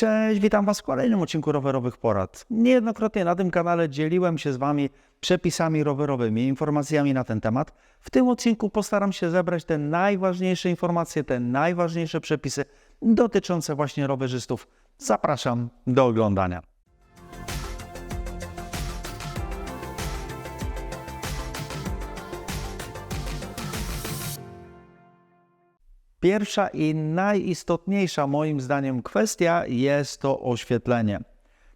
Cześć, witam Was w kolejnym odcinku rowerowych porad. Niejednokrotnie na tym kanale dzieliłem się z Wami przepisami rowerowymi, informacjami na ten temat. W tym odcinku postaram się zebrać te najważniejsze informacje, te najważniejsze przepisy dotyczące właśnie rowerzystów. Zapraszam do oglądania. Pierwsza i najistotniejsza moim zdaniem kwestia jest to oświetlenie.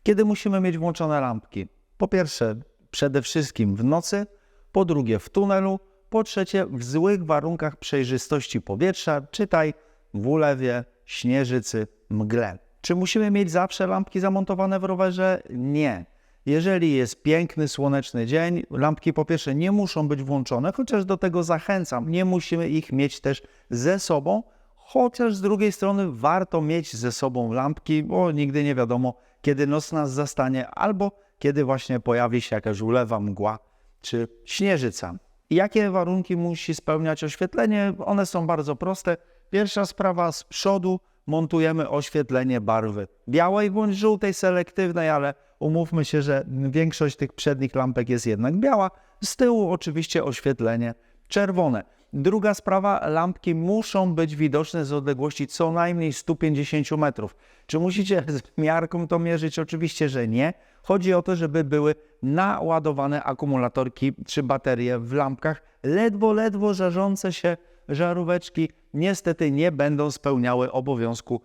Kiedy musimy mieć włączone lampki? Po pierwsze, przede wszystkim w nocy, po drugie w tunelu, po trzecie w złych warunkach przejrzystości powietrza, czytaj w ulewie, śnieżycy, mgle. Czy musimy mieć zawsze lampki zamontowane w rowerze? Nie. Jeżeli jest piękny, słoneczny dzień, lampki po pierwsze nie muszą być włączone, chociaż do tego zachęcam. Nie musimy ich mieć też ze sobą, chociaż z drugiej strony warto mieć ze sobą lampki, bo nigdy nie wiadomo, kiedy noc nas zastanie, albo kiedy właśnie pojawi się jakaś ulewa, mgła czy śnieżyca. Jakie warunki musi spełniać oświetlenie? One są bardzo proste. Pierwsza sprawa z przodu montujemy oświetlenie barwy białej bądź żółtej, selektywnej, ale umówmy się, że większość tych przednich lampek jest jednak biała. Z tyłu oczywiście oświetlenie czerwone. Druga sprawa, lampki muszą być widoczne z odległości co najmniej 150 metrów. Czy musicie z miarką to mierzyć? Oczywiście, że nie. Chodzi o to, żeby były naładowane akumulatorki czy baterie w lampkach. Ledwo, ledwo żarzące się żaróweczki niestety nie będą spełniały obowiązku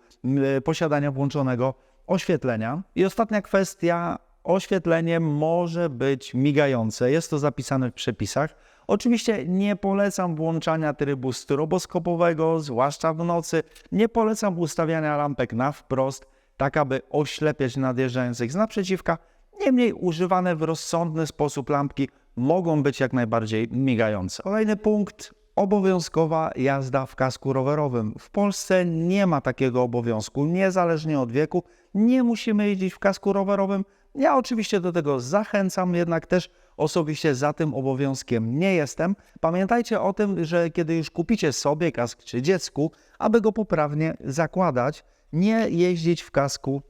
posiadania włączonego oświetlenia. I ostatnia kwestia, oświetlenie może być migające. Jest to zapisane w przepisach. Oczywiście nie polecam włączania trybu stroboskopowego, zwłaszcza w nocy. Nie polecam ustawiania lampek na wprost, tak aby oślepiać nadjeżdżających z naprzeciwka. Niemniej używane w rozsądny sposób lampki mogą być jak najbardziej migające. Kolejny punkt obowiązkowa jazda w kasku rowerowym. W Polsce nie ma takiego obowiązku, niezależnie od wieku. Nie musimy jeździć w kasku rowerowym. Ja oczywiście do tego zachęcam, jednak też osobiście za tym obowiązkiem nie jestem. Pamiętajcie o tym, że kiedy już kupicie sobie kask czy dziecku, aby go poprawnie zakładać, nie jeździć w kasku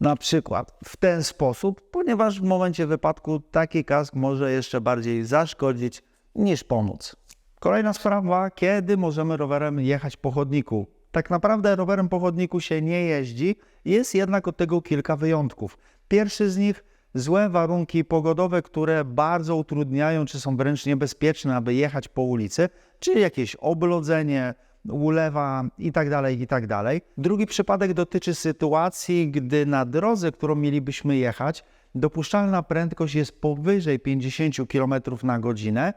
na przykład w ten sposób, ponieważ w momencie wypadku taki kask może jeszcze bardziej zaszkodzić niż pomóc. Kolejna sprawa, kiedy możemy rowerem jechać po chodniku. Tak naprawdę rowerem po chodniku się nie jeździ, jest jednak od tego kilka wyjątków. Pierwszy z nich złe warunki pogodowe, które bardzo utrudniają, czy są wręcz niebezpieczne, aby jechać po ulicy, czy jakieś oblodzenie, ulewa itd., itd. Drugi przypadek dotyczy sytuacji, gdy na drodze, którą mielibyśmy jechać, dopuszczalna prędkość jest powyżej 50 km na godzinę,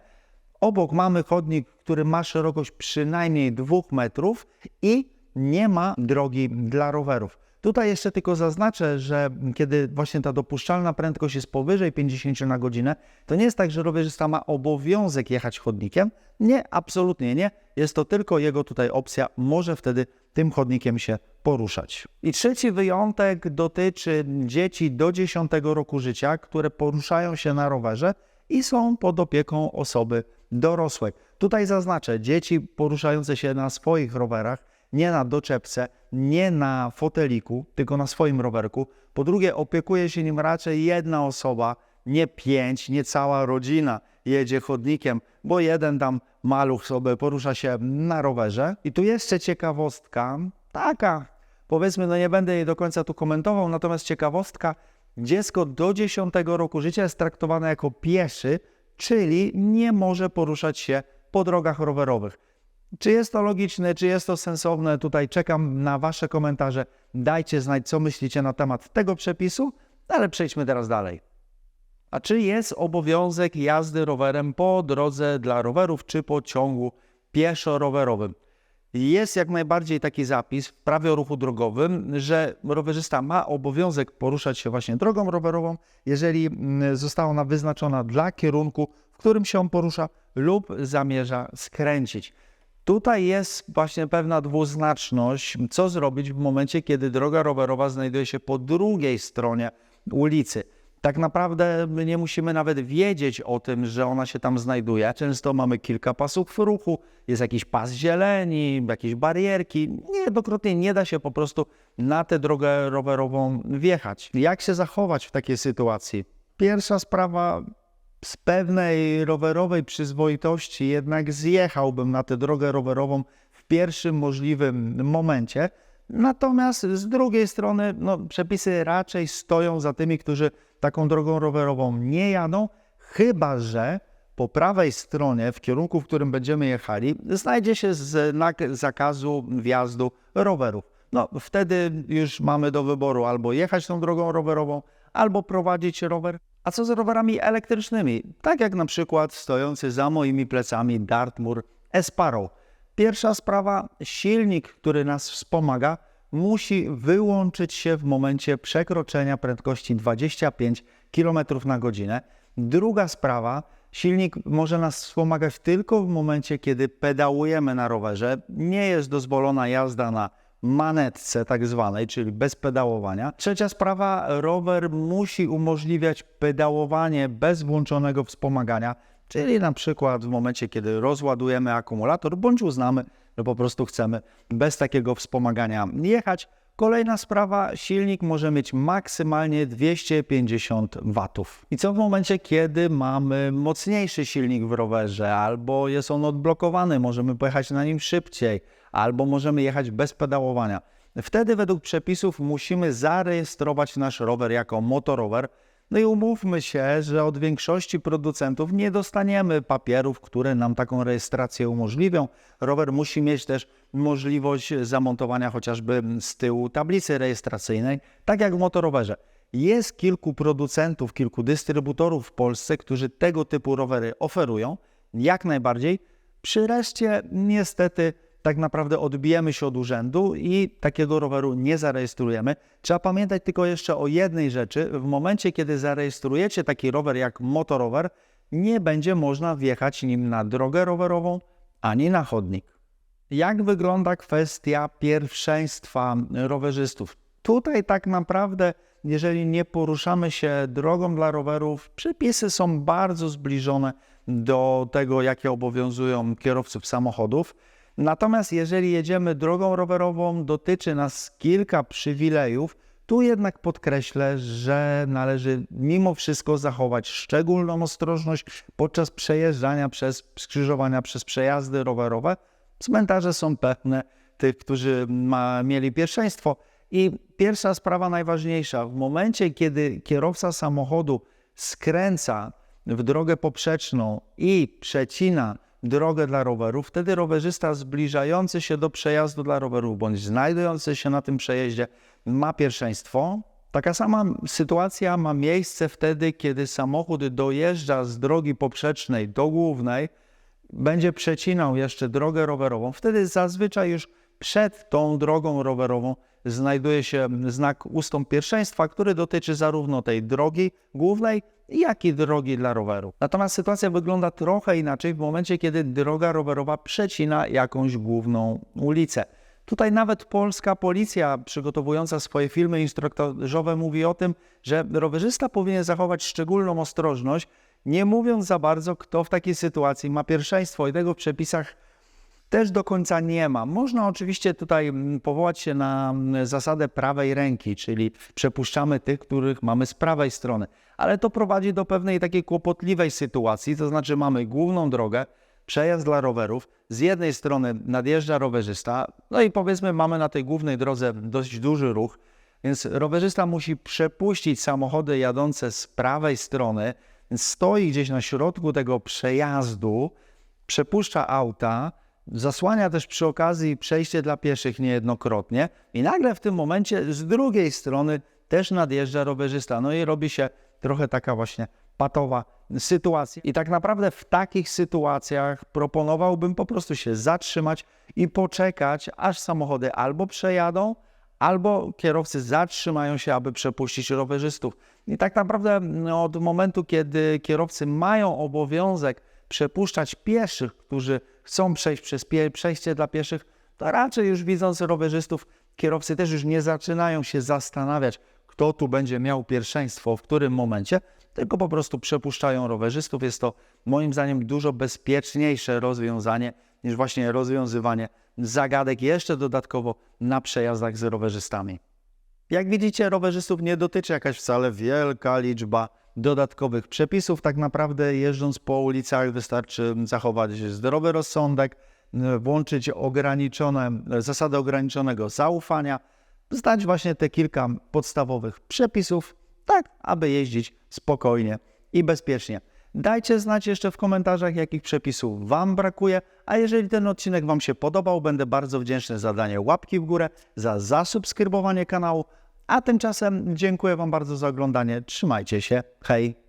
Obok mamy chodnik, który ma szerokość przynajmniej 2 metrów i nie ma drogi dla rowerów. Tutaj jeszcze tylko zaznaczę, że kiedy właśnie ta dopuszczalna prędkość jest powyżej 50 na godzinę, to nie jest tak, że rowerzysta ma obowiązek jechać chodnikiem. Nie, absolutnie nie. Jest to tylko jego tutaj opcja, może wtedy tym chodnikiem się poruszać. I trzeci wyjątek dotyczy dzieci do 10 roku życia, które poruszają się na rowerze i są pod opieką osoby dorosłej. Tutaj zaznaczę, dzieci poruszające się na swoich rowerach, nie na doczepce, nie na foteliku, tylko na swoim rowerku. Po drugie, opiekuje się nim raczej jedna osoba, nie pięć, nie cała rodzina jedzie chodnikiem, bo jeden tam maluch sobie porusza się na rowerze. I tu jeszcze ciekawostka, taka, powiedzmy, no nie będę jej do końca tu komentował, natomiast ciekawostka, dziecko do 10 roku życia jest traktowane jako pieszy, czyli nie może poruszać się po drogach rowerowych. Czy jest to logiczne, czy jest to sensowne? Tutaj czekam na Wasze komentarze. Dajcie znać, co myślicie na temat tego przepisu, ale przejdźmy teraz dalej. A czy jest obowiązek jazdy rowerem po drodze dla rowerów, czy po ciągu pieszo-rowerowym? Jest jak najbardziej taki zapis w prawie o ruchu drogowym, że rowerzysta ma obowiązek poruszać się właśnie drogą rowerową, jeżeli mm, została ona wyznaczona dla kierunku, w którym się on porusza lub zamierza skręcić. Tutaj jest właśnie pewna dwuznaczność, co zrobić w momencie, kiedy droga rowerowa znajduje się po drugiej stronie ulicy. Tak naprawdę my nie musimy nawet wiedzieć o tym, że ona się tam znajduje. Często mamy kilka pasów ruchu, jest jakiś pas zieleni, jakieś barierki. Niejednokrotnie nie da się po prostu na tę drogę rowerową wjechać. Jak się zachować w takiej sytuacji? Pierwsza sprawa, z pewnej rowerowej przyzwoitości jednak zjechałbym na tę drogę rowerową w pierwszym możliwym momencie. Natomiast z drugiej strony no, przepisy raczej stoją za tymi, którzy taką drogą rowerową nie jadą, chyba że po prawej stronie, w kierunku, w którym będziemy jechali, znajdzie się znak zakazu wjazdu rowerów. No, wtedy już mamy do wyboru albo jechać tą drogą rowerową, albo prowadzić rower. A co z rowerami elektrycznymi? Tak jak na przykład stojący za moimi plecami Dartmoor Esparrow. Pierwsza sprawa, silnik, który nas wspomaga, musi wyłączyć się w momencie przekroczenia prędkości 25 km na godzinę. Druga sprawa, silnik może nas wspomagać tylko w momencie, kiedy pedałujemy na rowerze. Nie jest dozwolona jazda na manetce tak zwanej, czyli bez pedałowania. Trzecia sprawa, rower musi umożliwiać pedałowanie bez włączonego wspomagania, czyli na przykład w momencie, kiedy rozładujemy akumulator, bądź uznamy, że po prostu chcemy bez takiego wspomagania jechać. Kolejna sprawa, silnik może mieć maksymalnie 250 watów. I co w momencie, kiedy mamy mocniejszy silnik w rowerze, albo jest on odblokowany, możemy pojechać na nim szybciej, albo możemy jechać bez pedałowania. Wtedy według przepisów musimy zarejestrować nasz rower jako motorower. No i umówmy się, że od większości producentów nie dostaniemy papierów, które nam taką rejestrację umożliwią. Rower musi mieć też możliwość zamontowania chociażby z tyłu tablicy rejestracyjnej, tak jak w motorowerze. Jest kilku producentów, kilku dystrybutorów w Polsce, którzy tego typu rowery oferują, jak najbardziej. Przy reszcie niestety tak naprawdę odbijemy się od urzędu i takiego roweru nie zarejestrujemy. Trzeba pamiętać tylko jeszcze o jednej rzeczy. W momencie, kiedy zarejestrujecie taki rower jak motorower, nie będzie można wjechać nim na drogę rowerową ani na chodnik. Jak wygląda kwestia pierwszeństwa rowerzystów? Tutaj tak naprawdę, jeżeli nie poruszamy się drogą dla rowerów, przepisy są bardzo zbliżone do tego, jakie obowiązują kierowców samochodów. Natomiast jeżeli jedziemy drogą rowerową, dotyczy nas kilka przywilejów. Tu jednak podkreślę, że należy mimo wszystko zachować szczególną ostrożność podczas przejeżdżania przez skrzyżowania, przez przejazdy rowerowe. Cmentarze są pełne tych, którzy ma, mieli pierwszeństwo. I pierwsza sprawa najważniejsza, w momencie, kiedy kierowca samochodu skręca w drogę poprzeczną i przecina drogę dla rowerów, wtedy rowerzysta zbliżający się do przejazdu dla rowerów bądź znajdujący się na tym przejeździe ma pierwszeństwo. Taka sama sytuacja ma miejsce wtedy, kiedy samochód dojeżdża z drogi poprzecznej do głównej, będzie przecinał jeszcze drogę rowerową. Wtedy zazwyczaj już przed tą drogą rowerową znajduje się znak ustąp pierwszeństwa, który dotyczy zarówno tej drogi głównej, jak i drogi dla roweru. Natomiast sytuacja wygląda trochę inaczej w momencie, kiedy droga rowerowa przecina jakąś główną ulicę. Tutaj nawet polska policja przygotowująca swoje filmy instruktażowe mówi o tym, że rowerzysta powinien zachować szczególną ostrożność, nie mówiąc za bardzo, kto w takiej sytuacji ma pierwszeństwo i tego w przepisach też do końca nie ma. Można oczywiście tutaj mm, powołać się na mm, zasadę prawej ręki, czyli przepuszczamy tych, których mamy z prawej strony, ale to prowadzi do pewnej takiej kłopotliwej sytuacji, to znaczy mamy główną drogę, przejazd dla rowerów, z jednej strony nadjeżdża rowerzysta, no i powiedzmy mamy na tej głównej drodze dość duży ruch, więc rowerzysta musi przepuścić samochody jadące z prawej strony, stoi gdzieś na środku tego przejazdu, przepuszcza auta, Zasłania też przy okazji przejście dla pieszych niejednokrotnie i nagle w tym momencie z drugiej strony też nadjeżdża rowerzysta. No i robi się trochę taka właśnie patowa sytuacja. I tak naprawdę w takich sytuacjach proponowałbym po prostu się zatrzymać i poczekać, aż samochody albo przejadą, albo kierowcy zatrzymają się, aby przepuścić rowerzystów. I tak naprawdę no, od momentu, kiedy kierowcy mają obowiązek przepuszczać pieszych, którzy chcą przejść przez pie przejście dla pieszych, to raczej już widząc rowerzystów, kierowcy też już nie zaczynają się zastanawiać, kto tu będzie miał pierwszeństwo, w którym momencie, tylko po prostu przepuszczają rowerzystów. Jest to moim zdaniem dużo bezpieczniejsze rozwiązanie niż właśnie rozwiązywanie zagadek jeszcze dodatkowo na przejazdach z rowerzystami. Jak widzicie, rowerzystów nie dotyczy jakaś wcale wielka liczba dodatkowych przepisów. Tak naprawdę jeżdżąc po ulicach wystarczy zachować zdrowy rozsądek, włączyć ograniczone, zasady ograniczonego zaufania, zdać właśnie te kilka podstawowych przepisów, tak aby jeździć spokojnie i bezpiecznie. Dajcie znać jeszcze w komentarzach, jakich przepisów Wam brakuje, a jeżeli ten odcinek Wam się podobał, będę bardzo wdzięczny za danie łapki w górę, za zasubskrybowanie kanału, a tymczasem dziękuję Wam bardzo za oglądanie. Trzymajcie się, hej!